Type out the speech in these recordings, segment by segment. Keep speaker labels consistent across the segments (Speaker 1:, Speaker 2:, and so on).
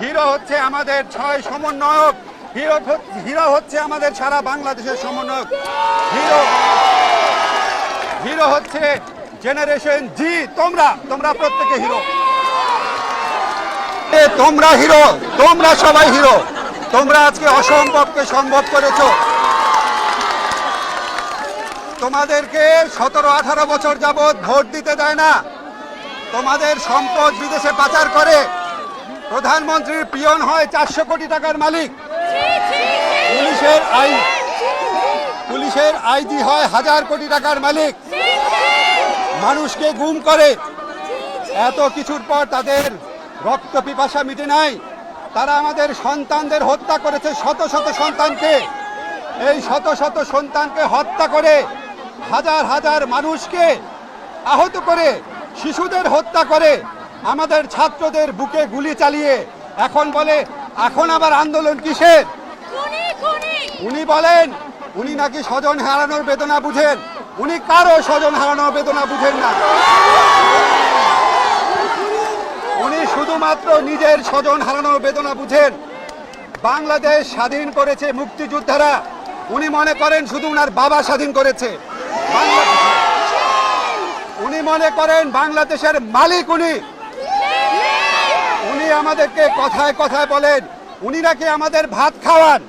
Speaker 1: Hero হচ্ছে আমাদের ছয় সমন্বয়ক। হিরো হিরো হচ্ছে আমাদের সারা বাংলাদেশের সমন্বয়ক। হিরো হিরো হচ্ছে জেনারেশন জি তোমরা তোমরা প্রত্যেকে হিরো। তোমরা হিরো, তোমরা সবাই হিরো। তোমরা আজকে অসম্ভবকে সম্ভব করেছ। তোমাদেরকে সতেরো, আঠারো বছর যাবৎ ভোট দিতে দেয় না। তোমাদের সম্পদ বিদেশে পাচার করে। প্রধানমন্ত্রীর পিয়ন হয় চারশো কোটি টাকার মালিক। পুলিশের আই পুলিশের আইজি হয় হাজার কোটি টাকার মালিক। মানুষকে গুম করে। এত কিছুর পর তাদের রক্ত পিপাসা মিটে নাই। তারা আমাদের সন্তানদের হত্যা করেছে শত শত সন্তানকে। এই শত শত সন্তানকে হত্যা করে হাজার হাজার মানুষকে আহত করে, শিশুদের হত্যা করে আমাদের ছাত্রদের বুকে গুলি চালিয়ে এখন বলে এখন আবার আন্দোলন কিসের? উনি বলেন উনি নাকি স্বজন হারানোর বেদনা বুঝেন। উনি কারও স্বজন হারানোর বেদনা বুঝেন না। উনি শুধুমাত্র নিজের স্বজন হারানোর বেদনা বুঝেন। বাংলাদেশ স্বাধীন করেছে মুক্তিযোদ্ধারা। উনি মনে করেন শুধু উনার বাবা স্বাধীন করেছে। উনি মনে করেন বাংলাদেশের মালিক উনি। আমাদেরকে কথায় কথায় বলেন, উনি নাকি আমাদের ভাত খাওয়ান।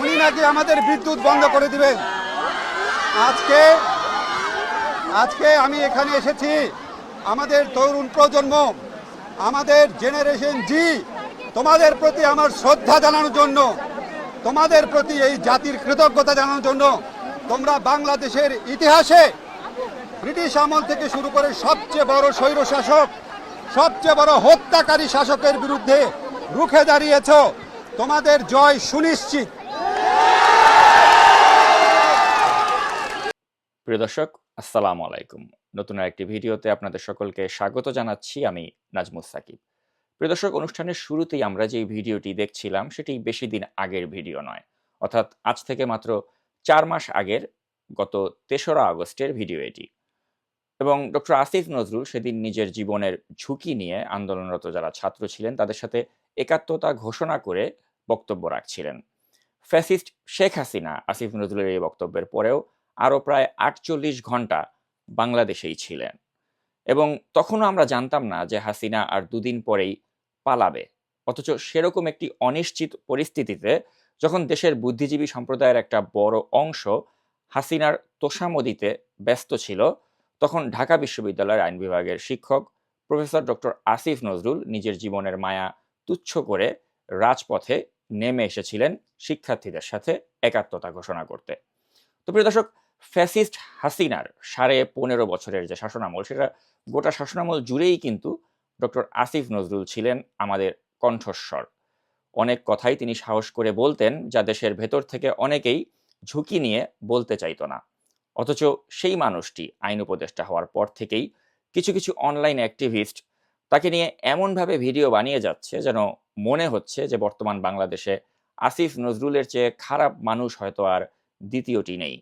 Speaker 1: উনি নাকি আমাদের বিদ্যুৎ বন্ধ করে দিবেন। আজকে আজকে আমি এখানে এসেছি, আমাদের তরুণ প্রজন্ম, আমাদের জেনারেশন জি তোমাদের প্রতি আমার শ্রদ্ধা জানানোর জন্য, তোমাদের প্রতি এই জাতির কৃতজ্ঞতা জানানোর জন্য তোমরা বাংলাদেশের ইতিহাসে ব্রিটিশ আমল থেকে শুরু করে সবচেয়ে বড় স্বৈর শাসক সবচেয়ে বড় হত্যাকারী শাসকের বিরুদ্ধে রুখে দাঁড়িয়েছ। তোমাদের জয় সুনিশ্চিত।
Speaker 2: প্রিয় দর্শক, আসসালামু আলাইকুম। নতুন একটি ভিডিওতে আপনাদের সকলকে স্বাগত জানাচ্ছি আমি নাজমুস সাকিব। প্রিয় দর্শক, অনুষ্ঠানের শুরুতেই আমরা যে ভিডিওটি দেখছিলাম, সেটি বেশি দিন আগের ভিডিও নয়। অর্থাৎ আজ থেকে মাত্র চার মাস আগের গত তেসরা আগস্টের ভিডিও এটি। এবং ডক্টর আসিফ নজরুল সেদিন নিজের জীবনের ঝুঁকি নিয়ে আন্দোলনরত যারা ছাত্র ছিলেন, তাদের সাথে একাত্মতা ঘোষণা করে বক্তব্য রাখছিলেন। ফ্যাসিস্ট শেখ হাসিনা আসিফ নজরুলের এই বক্তব্যের পরেও আরও প্রায় আটচল্লিশ ঘণ্টা বাংলাদেশেই ছিলেন। এবং তখনও আমরা জানতাম না যে হাসিনা আর দুদিন পরেই পালাবে। অথচ সেরকম একটি অনিশ্চিত পরিস্থিতিতে যখন দেশের বুদ্ধিজীবী সম্প্রদায়ের একটা বড় অংশ হাসিনার তোষামদিতে ব্যস্ত ছিল তখন ঢাকা বিশ্ববিদ্যালয়ের আইন বিভাগের শিক্ষক প্রফেসর ডক্টর আসিফ নজরুল নিজের জীবনের মায়া তুচ্ছ করে রাজপথে নেমে এসেছিলেন শিক্ষার্থীদের সাথে একাত্মতা ঘোষণা করতে। তো প্রিয় দর্শক, ফ্যাসিস্ট হাসিনার সাড়ে পনেরো বছরের যে শাসনামল, সেটা গোটা শাসনামল জুড়েই কিন্তু ডক্টর আসিফ নজরুল ছিলেন আমাদের কণ্ঠস্বর। অনেক কথাই তিনি সাহস করে বলতেন যা দেশের ভেতর থেকে অনেকেই ঝুঁকি নিয়ে বলতে চাইতো না। অথচ সেই মানুষটি আইন উপদেষ্টা হওয়ার পর থেকেই কিছু কিছু অনলাইন অ্যাক্টিভিস্ট তাকে নিয়ে এমনভাবে ভিডিও বানিয়ে যাচ্ছে যেন মনে হচ্ছে যে বর্তমান বাংলাদেশে আসিফ নজরুলের চেয়ে খারাপ মানুষ হয়তো আর দ্বিতীয়টি নেই।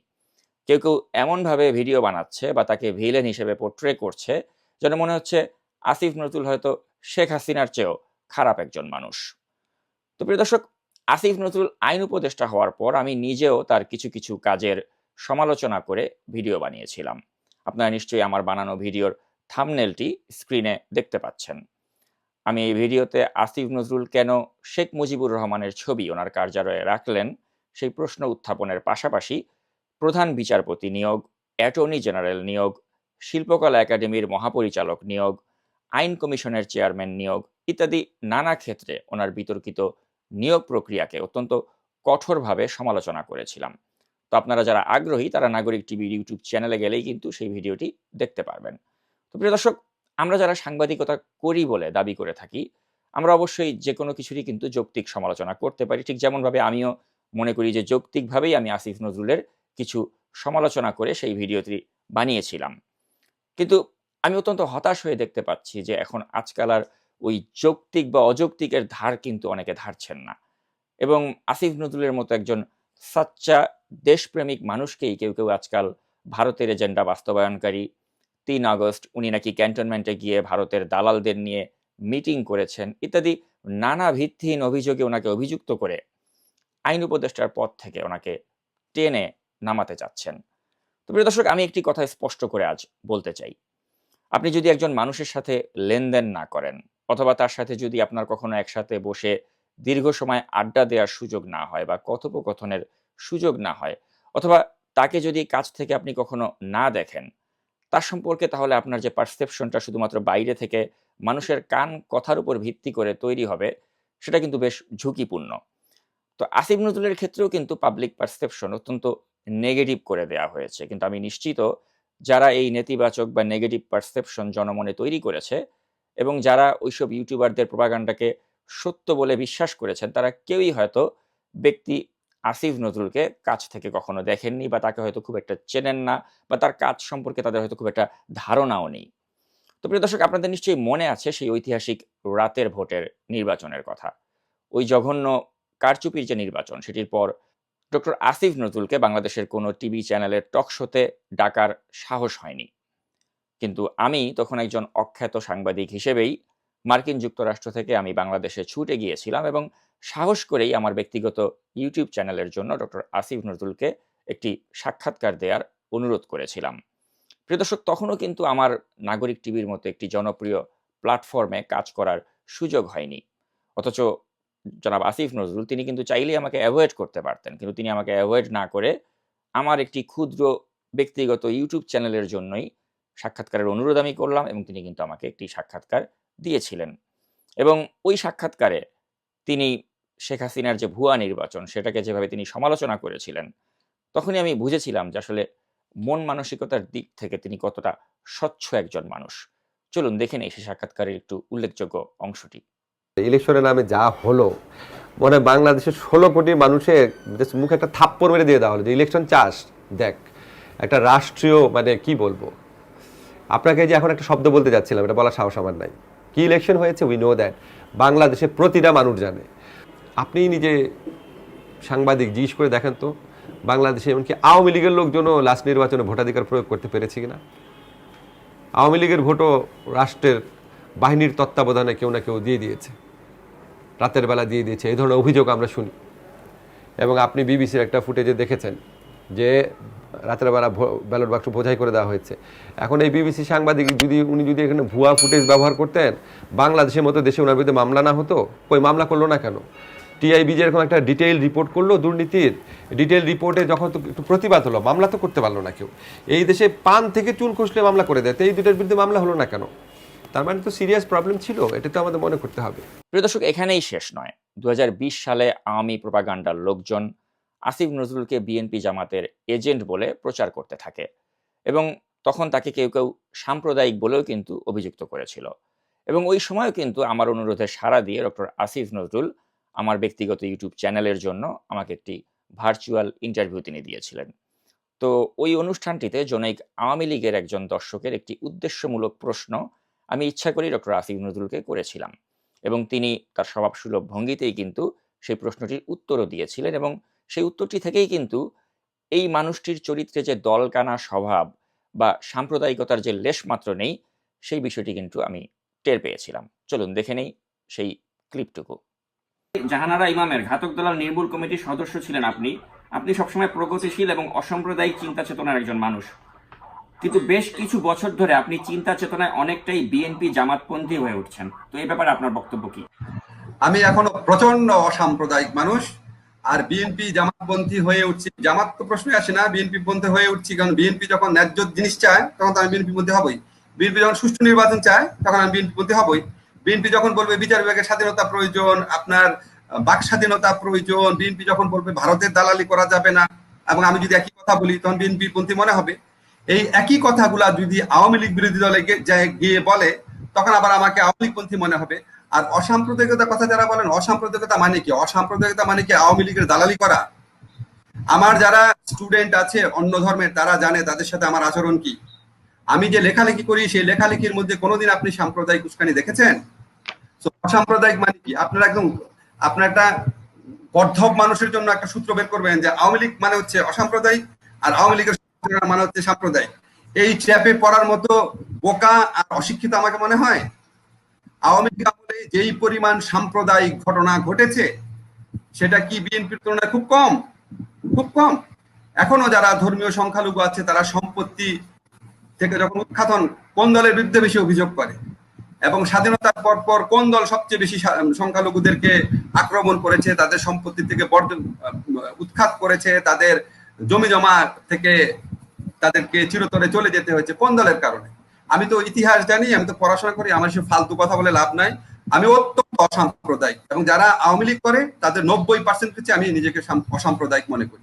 Speaker 2: কেউ কেউ এমনভাবে ভিডিও বানাচ্ছে বা তাকে ভিলেন হিসেবে পোট্রে করছে যেন মনে হচ্ছে আসিফ নজরুল হয়তো শেখ হাসিনার চেয়েও খারাপ একজন মানুষ। তো প্রিয় দর্শক, আসিফ নজরুল আইন উপদেষ্টা হওয়ার পর আমি নিজেও তার কিছু কিছু কাজের সমালোচনা করে ভিডিও বানিয়েছিলাম। আপনারা নিশ্চয়ই আমার বানানো ভিডিওর থামনেলটি স্ক্রিনে দেখতে পাচ্ছেন। আমি এই ভিডিওতে আসিফ নজরুল কেন শেখ মুজিবুর রহমানের ছবি ওনার কার্যালয়ে রাখলেন সেই প্রশ্ন উত্থাপনের পাশাপাশি প্রধান বিচারপতি নিয়োগ, অ্যাটর্নি জেনারেল নিয়োগ, শিল্পকলা একাডেমির মহাপরিচালক নিয়োগ, আইন কমিশনের চেয়ারম্যান নিয়োগ ইত্যাদি নানা ক্ষেত্রে ওনার বিতর্কিত নিয়োগ প্রক্রিয়াকে অত্যন্ত কঠোরভাবে সমালোচনা করেছিলাম। তো আপনারা যারা আগ্রহী, তারা নাগরিক টিভি ইউটিউব চ্যানেলে গেলেই কিন্তু সেই ভিডিওটি দেখতে পারবেন। তো প্রিয় দর্শক, আমরা যারা সাংবাদিকতা করি বলে দাবি করে থাকি, আমরা অবশ্যই যে কোনো কিছুরই কিন্তু যৌক্তিক সমালোচনা করতে পারি। ঠিক যেমনভাবে আমিও মনে করি যে যৌক্তিকভাবেই আমি আসিফ নজরুলের কিছু সমালোচনা করে সেই ভিডিওটি বানিয়েছিলাম। কিন্তু আমি অত্যন্ত হতাশ হয়ে দেখতে পাচ্ছি যে এখন আজকাল আর ওই যৌক্তিক বা অযৌক্তিকের ধার কিন্তু অনেকে ধারছেন না। এবং আসিফ নজরুলের মতো একজন সাচ্চা দেশপ্রেমিক মানুষকেই কেউ কেউ আজকাল ভারতের এজেন্ডা বাস্তবায়নকারী। তিন আগস্ট উনি নাকি ক্যান্টনমেন্টে গিয়ে ভারতের দালালদের নিয়ে মিটিং করেছেন। ইত্যাদি নানা ভিত্তিহীন অভিযোগে ওনাকে অভিযুক্ত করে আইন উপদেষ্টার পদ থেকে ওনাকে টেনে নামাতে চাচ্ছেন। তো প্রিয় দর্শক, আমি একটি কথা স্পষ্ট করে আজ বলতে চাই। আপনি যদি একজন মানুষের সাথে লেনদেন না করেন, অথবা তার সাথে যদি আপনার কখনো একসাথে বসে দীর্ঘ সময় আড্ডা দেওয়ার সুযোগ না হয় বা কথোপকথনের সুযোগ না হয়, অথবা তাকে যদি কাছ থেকে আপনি কখনো না দেখেন, তার সম্পর্কে তাহলে আপনার যে পারসেপশনটা শুধুমাত্র বাইরে থেকে মানুষের কান কথার উপর ভিত্তি করে তৈরি হবে, সেটা কিন্তু বেশ ঝুঁকিপূর্ণ। তো আসিফ নজরুলের ক্ষেত্রেও কিন্তু পাবলিক পারসেপশন অত্যন্ত নেগেটিভ করে দেওয়া হয়েছে। কিন্তু আমি নিশ্চিত যারা এই নেতিবাচক বা নেগেটিভ পারসেপশন জনমনে তৈরি করেছে এবং যারা ওইসব ইউটিউবারদের প্রপাগান্ডাকে সত্য বলে বিশ্বাস করেছেন, তারা কেউই হয়তো ব্যক্তি আসিফ নজরুলকে কাছ থেকে কখনো দেখেননি বা তাকে হয়তো খুব একটা চেনেন না বা তার কাজ সম্পর্কে তাদের হয়তো খুব একটা ধারণাও নেই। তো প্রিয় দর্শক, আপনাদের নিশ্চয়ই মনে আছে সেই ঐতিহাসিক রাতের ভোটের নির্বাচনের কথা। ওই জঘন্য কারচুপির যে নির্বাচন, সেটির পর ডক্টর আসিফ নজরুলকে বাংলাদেশের কোনো টিভি চ্যানেলের টক শোতে ডাকার সাহস হয়নি। কিন্তু আমি তখন একজন অখ্যাত সাংবাদিক হিসেবেই মার্কিন যুক্তরাষ্ট্র থেকে আমি বাংলাদেশে ছুটে গিয়েছিলাম এবং সাহস করেই আমার ব্যক্তিগত ইউটিউব চ্যানেলের জন্য ডক্টর আসিফ নজরুলকে একটি সাক্ষাৎকার দেওয়ার অনুরোধ করেছিলাম। প্রিয় দর্শক, তখনও কিন্তু আমার নাগরিক টিভির মতো একটি জনপ্রিয় প্ল্যাটফর্মে কাজ করার সুযোগ হয়নি। অথচ জনাব আসিফ নজরুল, তিনি কিন্তু চাইলেই আমাকে অ্যাভয়েড করতে পারতেন, কিন্তু তিনি আমাকে অ্যাভয়েড না করে আমার একটি ক্ষুদ্র ব্যক্তিগত ইউটিউব চ্যানেলের জন্যই সাক্ষাৎকারের অনুরোধ আমি করলাম এবং তিনি কিন্তু আমাকে একটি সাক্ষাৎকার দিয়েছিলেন। এবং ওই সাক্ষাৎকারে তিনি শেখ হাসিনার যে ভুয়া নির্বাচন, সেটাকে যেভাবে তিনি সমালোচনা করেছিলেন, তখনই আমি বুঝেছিলাম যে আসলে মন মানসিকতার দিক থেকে তিনি কতটা স্বচ্ছ একজন মানুষ। চলুন দেখে নেই সেই সাক্ষাৎকারের একটু উল্লেখযোগ্য অংশটি।
Speaker 3: ইলেকশনের নামে যা হলো, মনে বাংলাদেশের ষোলো কোটি মানুষের মুখে একটা থাপ্পড় মেরে দিয়ে দেওয়া হলো যে ইলেকশন চাস, দেখ, একটা রাষ্ট্রীয় মানে কি বলব? আপনাকে যে এখন একটা শব্দ বলতে যাচ্ছিলাম, এটা বলার সাহস আমার নাই। কি ইলেকশন হয়েছে? উই নো দ্যাট বাংলাদেশে প্রতিটা মানুষ জানে। আপনি নিজে সাংবাদিক জিজ্ঞেস করে দেখেন তো, বাংলাদেশে এমনকি আওয়ামী লীগের লোকজনও লাস্ট নির্বাচনে ভোটাধিকার প্রয়োগ করতে পেরেছে কিনা? আওয়ামী লীগের ভোটও রাষ্ট্রের বাহিনীর তত্ত্বাবধানে কেউ না কেউ দিয়ে দিয়েছে। রাতের বেলা দিয়ে দিয়েছে। এই ধরনের অভিযোগ আমরা শুনি। এবং আপনি বিবিসির একটা ফুটেজে দেখেছেন যে রাতের বেলা ব্যালট বাক্স বোঝাই করে দেওয়া হয়েছে। এখন এই বিবিসি সাংবাদিক যদি, উনি যদি এখানে ভুয়া ফুটেজ ব্যবহার করতেন, বাংলাদেশের মতো দেশে ওনার বিরুদ্ধে মামলা না হতো? কই মামলা করল না কেন? টিআইবি যেরকম একটা ডিটেইল রিপোর্ট করল, দুর্নীতির ডিটেইল রিপোর্টে যখন তো একটু প্রতিবাদ হলো, মামলা তো করতে পারল না কেউ। এই দেশে পান থেকে চুল খসলে মামলা করে দেয়, তো এই দুটার বিরুদ্ধে মামলা হলো না কেন? তার মানে তো সিরিয়াস প্রবলেম ছিল, এটা তো আমাদের মনে করতে হবে।
Speaker 2: প্রিয় দর্শক, এখানেই শেষ নয়। দু সালে আওয়ামী প্রপাগান্ডার লোকজন আসিফ নজরুলকে বিএনপি জামাতের এজেন্ট বলে প্রচার করতে থাকে এবং তখন তাকে কেউ কেউ সাম্প্রদায়িক বলেও কিন্তু অভিযুক্ত করেছিল। এবং ওই সময়ও কিন্তু আমার অনুরোধে সাড়া দিয়ে ডক্টর আসিফ নজরুল আমার ব্যক্তিগত ইউটিউব চ্যানেলের জন্য আমাকে একটি ভার্চুয়াল ইন্টারভিউ তিনি দিয়েছিলেন। তো ওই অনুষ্ঠানটিতে জনৈক আওয়ামী লীগের একজন দর্শকের একটি উদ্দেশ্যমূলক প্রশ্ন আমি ইচ্ছা করি ডক্টর আসিফ নজরুলকে করেছিলাম এবং তিনি তার স্বভাবসুলভ ভঙ্গিতেই কিন্তু সেই প্রশ্নটির উত্তরও দিয়েছিলেন এবং সেই উত্তরটি থেকেই কিন্তু এই মানুষটির চরিত্রে যে দলকানা স্বভাব বা সাম্প্রদায়িকতার যে লেশমাত্র নেই সেই বিষয়টি কিন্তু আমি টের পেয়েছিলাম। চলুন দেখে নেই সেই ক্লিপটুকু। জাহানারা ইমামের ঘাতক দলাল নির্মূল কমিটির সদস্য ছিলেন আপনি। আপনি সবসময় প্রগতিশীল এবং অসাম্প্রদায়িক চিন্তা চেতনার একজন মানুষ। কিন্তু বেশ কিছু বছর ধরে আপনি চিন্তা চেতনায় অনেকটাই বিএনপি জামাতপন্থী হয়ে উঠছেন। তো এই ব্যাপারে আপনার বক্তব্য কি?
Speaker 4: আমি এখনও প্রচণ্ড অসাম্প্রদায়িক মানুষ। আর বিএনপি জামাতপন্থী হয়ে উঠছি। জামাত তো প্রশ্নই আসে না, বিএনপি পন্থী হয়ে উঠছি কারণ বিএনপি যখন ন্যায্য জিনিস চায়, তখন তো আমি বিএনপি পন্থী হবই। বিএনপি যখন সুষ্ঠু নির্বাচন চায়, তখন আমি বিএনপি পন্থী হবই। বিএনপি যখন বলবে বিচার বিভাগের স্বাধীনতা প্রয়োজন, আপনার বাক স্বাধীনতা প্রয়োজন, বিএনপি যখন বলবে ভারতের দালালি করা যাবে না, এবং আমি যদি একই কথা বলি, তখন বিএনপি পন্থী মনে হবে। এই একই কথাগুলা যদি আওয়ামী লীগ বিরোধী দলে গিয়ে বলে, তখন আবার আমাকে আওয়ামী লীগ পন্থী মনে হবে। আর অসাম্প্রদায়িকতার কথা যারা বলেন, অসাম্প্রদায়িকতা মানে কি? অসাম্প্রদায়িকতা মানে কি আওয়ামী লীগের দালালি করা? আমার যারা স্টুডেন্ট আছে, অন্য ধর্মের, তারা জানে তাদের সাথে আমার আচরণ কি? আমি যে লেখালেখি করি, সেই লেখালেখির মধ্যে কোনোদিন আপনি সাম্প্রদায়িক উস্কানি দেখেছেন? অসাম্প্রদায়িক মানে কি? আপনারা একদম, আপনার একটা গর্ধব মানুষের জন্য একটা সূত্র বের করবেন যে আওয়ামী লীগ মানে হচ্ছে অসাম্প্রদায়িক আর আওয়ামী লীগের মানে হচ্ছে সাম্প্রদায়িক। এই ট্র্যাপে পড়ার মতো বোকা আর অশিক্ষিত আমাকে মনে হয়?
Speaker 1: আওয়ামী আমলে যেই পরিমাণ সাম্প্রদায়িক ঘটনা ঘটেছে, সেটা কি বিএনপির তুলনায় খুব কম? খুব কম। এখনও যারা ধর্মীয় সংখ্যালঘু আছে, তারা সম্পত্তি থেকে যখন উৎখাতন, কোন দলের বিরুদ্ধে বেশি অভিযোগ করে? এবং স্বাধীনতার পর পর কোন দল সবচেয়ে বেশি সংখ্যালঘুদেরকে আক্রমণ করেছে, তাদের সম্পত্তি থেকে বর্জন, উৎখাত করেছে, তাদের জমি জমা থেকে তাদেরকে চিরতরে চলে যেতে হয়েছে, কোন দলের কারণে? আমি তো ইতিহাস জানি, আমি তো পড়াশোনা করি, আমার সে ফালতু কথা বলে লাভ নাই। আমি অত্যন্ত অসাম্প্রদায়িক এবং যারা আওয়ামী লীগ করে, তাদের নব্বই পার্সেন্ট হচ্ছে আমি নিজেকে সাম- অসাম্প্রদায়িক মনে করি।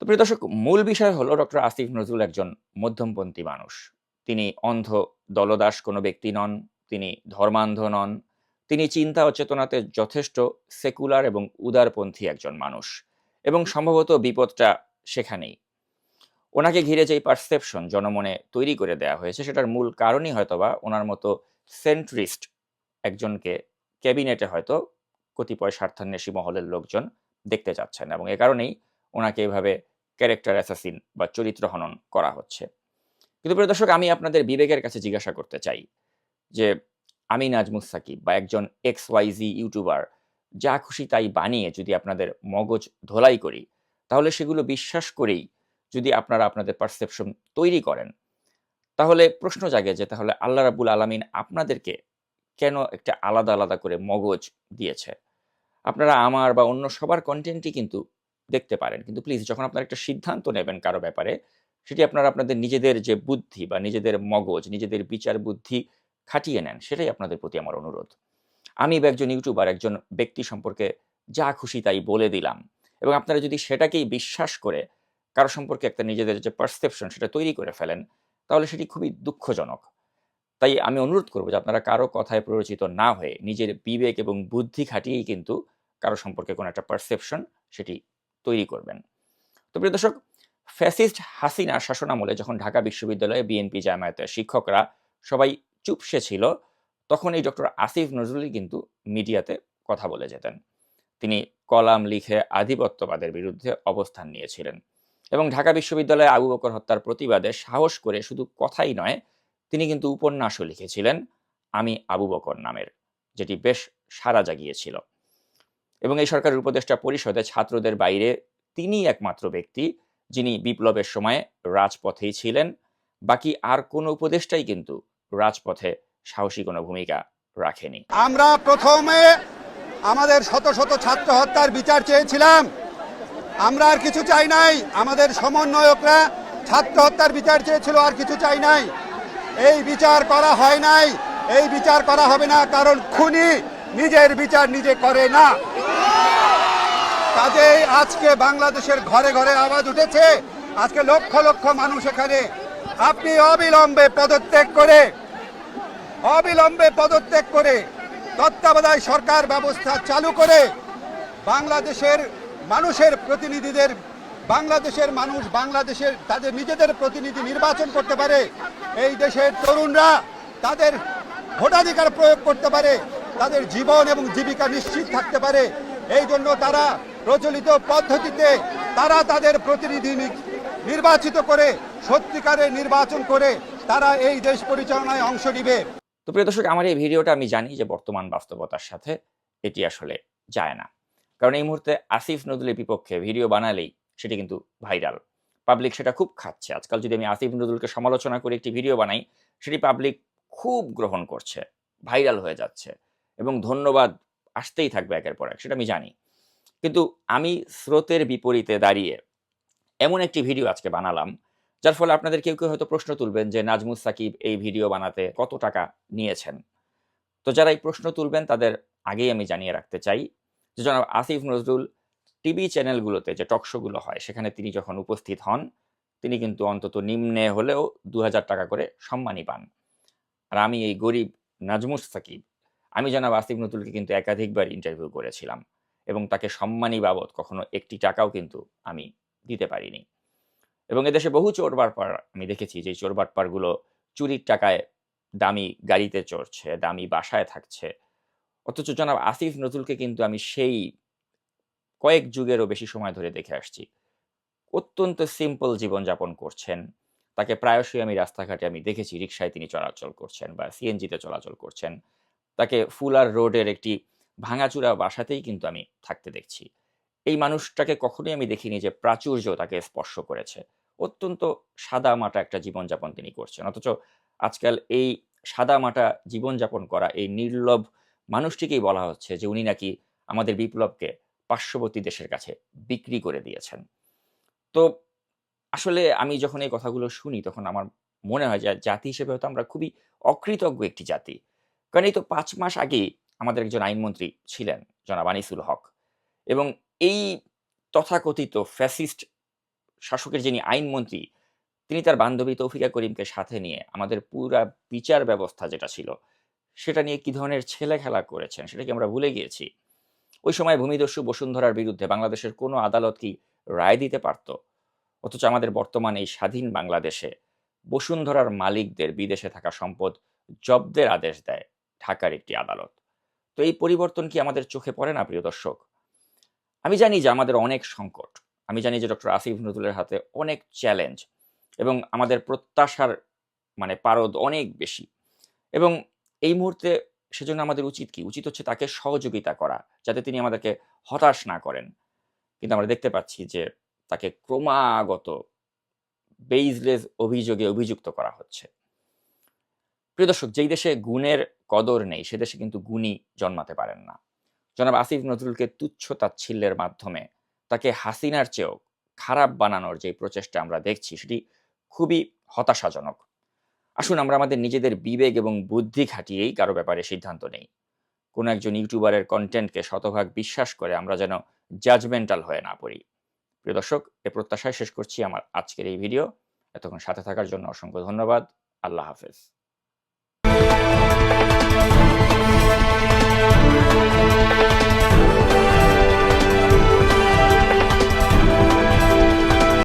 Speaker 2: তো প্রিয় দর্শক, মূল বিষয় হলো ডক্টর আসিফ নজরুল একজন মধ্যমপন্থী মানুষ। তিনি অন্ধ দলদাস কোনো ব্যক্তি নন, তিনি ধর্মান্ধ নন, তিনি চিন্তা ও চেতনাতে যথেষ্ট সেকুলার এবং উদারপন্থী একজন মানুষ। এবং সম্ভবত বিপদটা সেখানেই। ওনাকে ঘিরে যেই পারসেপশন জনমনে তৈরি করে দেওয়া হয়েছে, সেটার মূল কারণই হয়তোবা ওনার মতো সেন্ট্রিস্ট একজনকে ক্যাবিনেটে হয়তো কতিপয় স্বার্থান্বেষী মহলের লোকজন দেখতে চাচ্ছেন এবং এ কারণেই ওনাকে এভাবে ক্যারেক্টার অ্যাসাসিন বা চরিত্র হনন করা হচ্ছে। কিন্তু প্রিয় দর্শক, আমি আপনাদের বিবেকের কাছে জিজ্ঞাসা করতে চাই যে আমি নাজমুস সাকিব বা একজন এক্স ওয়াইজি ইউটিউবার যা খুশি তাই বানিয়ে যদি আপনাদের মগজ ধোলাই করি, তাহলে সেগুলো বিশ্বাস করেই যদি আপনারা আপনাদের পারসেপশন তৈরি করেন, তাহলে প্রশ্ন জাগে যে তাহলে আল্লাহ রাবুল আলমিন আপনাদেরকে কেন একটা আলাদা আলাদা করে মগজ দিয়েছে? আপনারা আমার বা অন্য সবার কন্টেন্টই কিন্তু দেখতে পারেন। কিন্তু প্লিজ যখন আপনারা একটা সিদ্ধান্ত নেবেন কারও ব্যাপারে, সেটি আপনারা আপনাদের নিজেদের যে বুদ্ধি বা নিজেদের মগজ, নিজেদের বিচার বুদ্ধি খাটিয়ে নেন, সেটাই আপনাদের প্রতি আমার অনুরোধ। আমি একজন ইউটিউবার একজন ব্যক্তি সম্পর্কে যা খুশি তাই বলে দিলাম। এবং আপনারা যদি সেটাকেই বিশ্বাস করে কারও সম্পর্কে একটা নিজেদের যে পারসেপশন সেটা তৈরি করে ফেলেন, তাহলে সেটি খুবই দুঃখজনক। তাই আমি অনুরোধ করব যে আপনারা কারও কথায় প্ররোচিত না হয়ে নিজের বিবেক এবং বুদ্ধি খাটিয়েই কিন্তু কারও সম্পর্কে কোনো একটা পারসেপশন সেটি তৈরি করবেন। তো প্রিয় দর্শক, ফ্যাসিস্ট হাসিনার শাসনামলে যখন ঢাকা বিশ্ববিদ্যালয়ে বিএনপি জামায়াতের শিক্ষকরা সবাই চুপসে ছিল, তখন এই ডক্টর আসিফ নজরুলই কিন্তু মিডিয়াতে কথা বলে যেতেন। তিনি কলাম লিখে আধিপত্যবাদের বিরুদ্ধে অবস্থান নিয়েছিলেন। এবং ঢাকা বিশ্ববিদ্যালয়ে আবু বকর হত্যার প্রতিবাদে সাহস করে শুধু কথাই নয়, তিনি কিন্তু উপন্যাসও লিখেছিলেন আমি আবু বকর নামের, যেটি বেশ সারা জাগিয়েছিল। এবং এই সরকারের উপদেষ্টা পরিষদে ছাত্রদের বাইরে তিনি একমাত্র ব্যক্তি যিনি বিপ্লবের সময় রাজপথেই ছিলেন। বাকি আর কোনো উপদেষ্টাই কিন্তু রাজপথে সাহসী কোনো ভূমিকা রাখেনি।
Speaker 1: আমরা প্রথমে আমাদের শত শত ছাত্র হত্যার বিচার চেয়েছিলাম। আমরা আর কিছু চাই নাই। আমাদের সমন্বয়করা ছাত্র হত্যার বিচার চেয়েছিল, আর কিছু চাই নাই। এই বিচার করা হয় নাই। এই বিচার করা হবে না, কারণ খুনি নিজের বিচার নিজে করে না। কাজেই আজকে বাংলাদেশের ঘরে ঘরে আওয়াজ উঠেছে, আজকে লক্ষ লক্ষ মানুষ এখানে। আপনি অবিলম্বে পদত্যাগ করে, অবিলম্বে পদত্যাগ করে তত্ত্বাবধায়ক সরকার ব্যবস্থা চালু করে বাংলাদেশের মানুষের প্রতিনিধিদের, বাংলাদেশের মানুষ, বাংলাদেশের তাদের নিজেদের প্রতিনিধি নির্বাচন করতে পারে। এই দেশের তরুণরা তাদের ভোটাধিকার প্রয়োগ করতে পারে, তাদের জীবন এবং জীবিকা নিশ্চিত থাকতে পারে। এই জন্য তারা প্রচলিত পদ্ধতিতে তারা তাদের প্রতিনিধি নির্বাচিত করে, সত্যিকারের নির্বাচন করে তারা এই দেশ পরিচালনায় অংশ নিবে।
Speaker 2: তো প্রিয় দর্শক, আমার এই ভিডিওটা আমি জানি যে বর্তমান বাস্তবতার সাথে এটি আসলে যায় না। কারণ এই মুহূর্তে আসিফ নজরুলের বিপক্ষে ভিডিও বানালেই সেটি কিন্তু ভাইরাল। পাবলিক সেটা খুব খাচ্ছে। আজকাল যদি আমি আসিফ নজরুলকে সমালোচনা করে একটি ভিডিও বানাই, সেটি পাবলিক খুব গ্রহণ করছে, ভাইরাল হয়ে যাচ্ছে এবং ধন্যবাদ আসতেই থাকবে একের পর এক, সেটা আমি জানি। কিন্তু আমি স্রোতের বিপরীতে দাঁড়িয়ে এমন একটি ভিডিও আজকে বানালাম, যার ফলে আপনাদের কেউ কেউ হয়তো প্রশ্ন তুলবেন যে নাজমুস সাকিব এই ভিডিও বানাতে কত টাকা নিয়েছেন? তো যারা এই প্রশ্ন তুলবেন, তাদের আগেই আমি জানিয়ে রাখতে চাই যে জনাব আসিফ নজরুল টিভি চ্যানেলগুলোতে যে টকশোগুলো হয়, সেখানে তিনি যখন উপস্থিত হন, তিনি কিন্তু অন্তত নিম্নে হলেও দু হাজার টাকা করে সম্মানই পান। আর আমি এই গরিব নাজমুস সাকিব, আমি জনাব আসিফ নজরুলকে কিন্তু একাধিকবার ইন্টারভিউ করেছিলাম এবং তাকে সম্মানী বাবদ কখনো একটি টাকাও কিন্তু আমি দিতে পারিনি। এবং এদেশে বহু চোর বাটপার আমি দেখেছি যে চোর বাটপারগুলো চুরির টাকায় দামি গাড়িতে চড়ছে, দামি বাসায় থাকছে অথচ জনাব আসিফ নজরুলকে কিন্তু আমি সেই কয়েক যুগেরও বেশি সময় ধরে দেখে আসছি। অত্যন্ত সিম্পল জীবনযাপন করছেন। তাকে প্রায়শই আমি রাস্তাঘাটে আমি দেখেছি রিক্সায় তিনি চলাচল করছেন বা সিএনজিতে চলাচল করছেন। তাকে ফুলার রোডের একটি ভাঙাচুরা বাসাতেই কিন্তু আমি থাকতে দেখছি। এই মানুষটাকে কখনোই আমি দেখিনি যে প্রাচুর্য তাকে স্পর্শ করেছে। অত্যন্ত সাদা মাটা একটা জীবনযাপন তিনি করছেন। অথচ আজকাল এই সাদা মাটা জীবনযাপন করা, এই নির্লভ মানুষটিকেই বলা হচ্ছে যে উনি নাকি আমাদের বিপ্লবকে পার্শ্ববর্তী দেশের কাছে বিক্রি করে দিয়েছেন। তো আসলে আমি যখন এই কথাগুলো শুনি তখন আমার মনে হয় যে জাতি হিসেবে হয়তো আমরা খুবই অকৃতজ্ঞ একটি জাতি। কারণ এই তো পাঁচ মাস আগেই আমাদের একজন আইনমন্ত্রী ছিলেন, জনাব আনিসুল হক। এবং এই তথাকথিত ফ্যাসিস্ট শাসকের যিনি আইনমন্ত্রী, তিনি তার বান্ধবী তৌফিকা করিমকে সাথে নিয়ে আমাদের পুরা বিচার ব্যবস্থা যেটা ছিল সেটা নিয়ে কি ধরনের ছেলে খেলা করেছেন সেটা কি আমরা ভুলে গিয়েছি? ওই সময় ভূমিদস্যু বসুন্ধরার বিরুদ্ধে বাংলাদেশের কোনো আদালত কি রায় দিতে পারত? অথচ আমাদের বর্তমান এই স্বাধীন বাংলাদেশে বসুন্ধরার মালিকদের বিদেশে থাকা সম্পদ জব্দের আদেশ দেয় ঢাকার একটি আদালত। তো এই পরিবর্তন কি আমাদের চোখে পড়ে না, প্রিয় দর্শক? আমি জানি যে আমাদের অনেক সংকট। আমি জানি যে ডক্টর আসিফ নজরুলের হাতে অনেক চ্যালেঞ্জ এবং আমাদের প্রত্যাশার মানে পারদ অনেক বেশি। এবং এই মুহূর্তে সেজন্য আমাদের উচিত কি? উচিত হচ্ছে তাকে সহযোগিতা করা, যাতে তিনি আমাদেরকে হতাশ না করেন। কিন্তু আমরা দেখতে পাচ্ছি যে তাকে ক্রমাগত বেইজলেস অভিযোগে অভিযুক্ত করা হচ্ছে। প্রিয় দর্শক, যেই দেশে গুণের কদর নেই, সে দেশে কিন্তু গুণী জন্মাতে পারেন না। জনাব আসিফ নজরুলকে তুচ্ছ তাচ্ছিল্যের মাধ্যমে তাকে হাসিনার চেয়েও খারাপ বানানোর যে প্রচেষ্টা আমরা দেখছি, সেটি খুবই হতাশাজনক। আসুন আমরা আমাদের নিজেদের বিবেক এবং বুদ্ধি খাটিয়েই কারও ব্যাপারে সিদ্ধান্ত নেই। কোনো একজন ইউটিউবারের কন্টেন্টকে শতভাগ বিশ্বাস করে আমরা যেন জাজমেন্টাল হয়ে না পড়ি। প্রিয় দর্শক, এ প্রত্যাশায় শেষ করছি আমার আজকের এই ভিডিও এতক্ষণ সাথে থাকার জন্য অসংখ্য ধন্যবাদ। আল্লাহ হাফেজ।